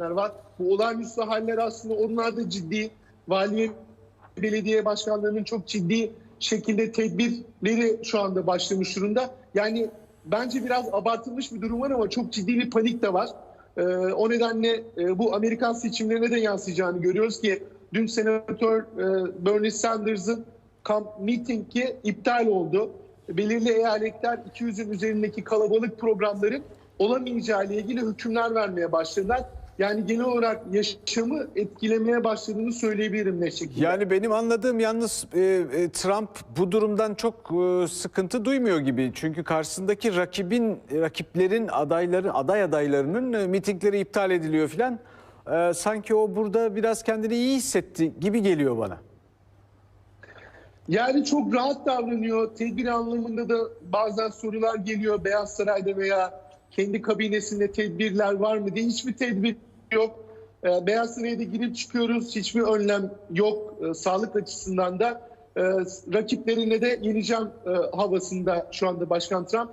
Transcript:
var. Bu olağanüstü haller aslında onlar da ciddi. Vali ve belediye başkanlarının çok ciddi şekilde tedbirleri şu anda başlamış durumda. Yani bence biraz abartılmış bir durum var ama çok ciddi bir panik de var. Ee, o nedenle e, bu Amerikan seçimlerine de yansıyacağını görüyoruz ki dün senatör e, Bernie Sanders'ın kamp mitingi iptal oldu. Belirli eyaletler 200'ün üzerindeki kalabalık programların olamayacağı ile ilgili hükümler vermeye başladılar. Yani genel olarak yaşamı etkilemeye başladığını söyleyebilirim ne şekilde. Yani benim anladığım yalnız e, e, Trump bu durumdan çok e, sıkıntı duymuyor gibi. Çünkü karşısındaki rakibin rakiplerin adayları aday adaylarının e, mitingleri iptal ediliyor filan. E, sanki o burada biraz kendini iyi hissetti gibi geliyor bana. Yani çok rahat davranıyor. Tedbir anlamında da bazen sorular geliyor Beyaz Saray'da veya kendi kabinesinde tedbirler var mı diye. Hiçbir tedbir yok. Ee, Beyaz Saray'a girip çıkıyoruz. Hiçbir önlem yok e, sağlık açısından da. E, rakiplerine de yeneceğim e, havasında şu anda Başkan Trump.